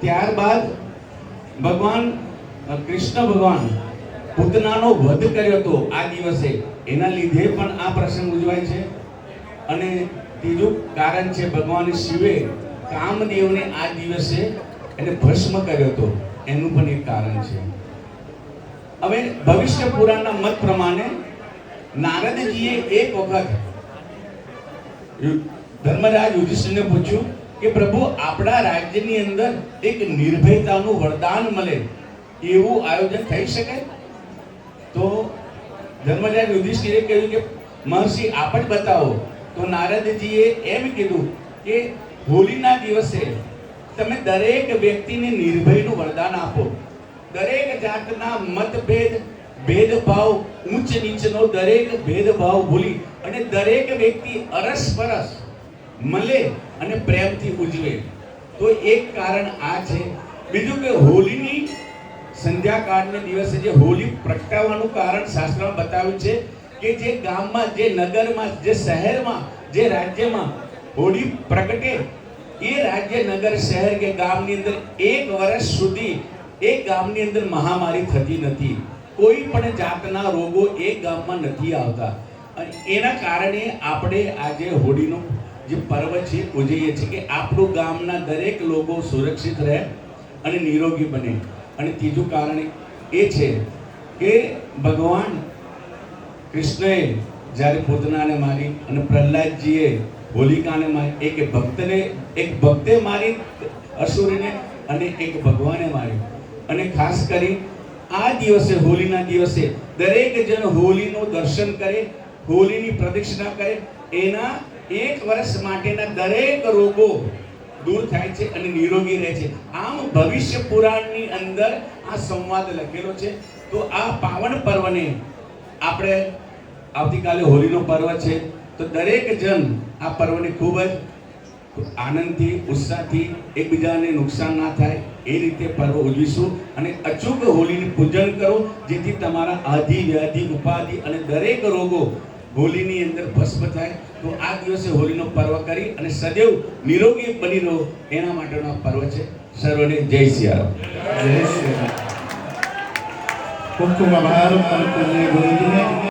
ત્યારબાદ ભગવાન કૃષ્ણ ભગવાન પૂતનાનો વધ કર્યો હતો આ દિવસે. એના લીધે પણ આ પ્રસંગ ઉજવાય છે. અને ત્રીજું કારણ છે ભગવાન શિવે કામદેવને આ દિવસે એને ભસ્મ કર્યો હતો. એનું પણ એક કારણ છે. હવે ભવિષ્ય પુરાણના મત પ્રમાણે નારદજીએ એક વખત ધર્મરાજ યુધિષ્ઠિરને પૂછ્યું કે પ્રભુ, આપણા રાજ્યની અંદર એક નિર્ભયતાનું વરદાન મળે, એવું આયોજન થઈ શકે? તો ધર્મરાજ યુધિષ્ઠિરે કહ્યું કે, મહર્ષિ, આપ જ બતાવો. તો નારદજીએ એમ કીધું કે, હોલીના દિવસે તમે દરેક વ્યક્તિને નિર્ભયનું વરદાન આપો. દરેક જાતના મતભેદ, ભેદભાવ, ઊંચ નીચનો દરેક ભેદભાવ ભૂલી અને દરેક વ્યક્તિ અરસપરસ મળે અને પ્રેમથી ઉજવે. તો એક કારણ આ છે. બીજું કે હોળીની સંધ્યાકાળને દિવસે જે હોળી પ્રગટાવવાનું કારણ શાસ્ત્રમાં બતાવ્યું છે કે જે ગામમાં, જે નગરમાં, જે શહેરમાં, જે રાજ્યમાં હોળી પ્રગટે, એ રાજ્ય, નગર, શહેર કે ગામની અંદર એક વર્ષ સુધી એ ગામની અંદર મહામારી થતી નથી. કોઈ પણ જાતના રોગો એ ગામમાં નથી આવતા. અને એના કારણે આપણે આજે હોળીનો જે પર્વ છે, ઉજવીએ છીએ કે આપણું ગામના દરેક લોકો સુરક્ષિત રહે અને નિરોગી બને. અને ત્રીજું કારણ એ છે કે ભગવાન કૃષ્ણએ જ્યારે પૂતનાને મારી અને પ્રહલાદજીએ હોલિકાને મારી, એક ભક્તને, એક ભક્તે મારી અસુરીને અને એક ભગવાને મારી. અને ખાસ કરી આ દિવસે, હોલીના દિવસે દરેક જણ હોલીનું દર્શન કરે, હોલીની પ્રદક્ષિણા કરે, એના એક વર્ષ માટેના દરેક રોગો દૂર થાય છે અને નિરોગી રહે છે. આમ ભવિષ્ય પુરાણની અંદર આ સંવાદ લખેલો છે. તો આ પાવન પર્વને આપણે આવતીકાલે હોળીનો પર્વ છે. તો દરેક જન આ પર્વને ખૂબ જ આનંદથી, ઉત્સાહથી એકબીજાને નુકસાન ના થાય એ રીતે પર્વ ઉજવીશું અને અચૂક હોળીનું પૂજન કરો જેથી તમારા આધિ, વ્યાધિ, ઉપાધિ અને દરેક રોગો હોળીની અંદર ભસ્મ થાય, તો આ દિવસે હોલીનો પર્વ કરી અને સદૈવ નિરોગી બની રહો. એના માટેનો પર્વ છે. સર્વને જય સિયારામ. જય શ્રી રામ ખૂબ ખૂબ આભાર.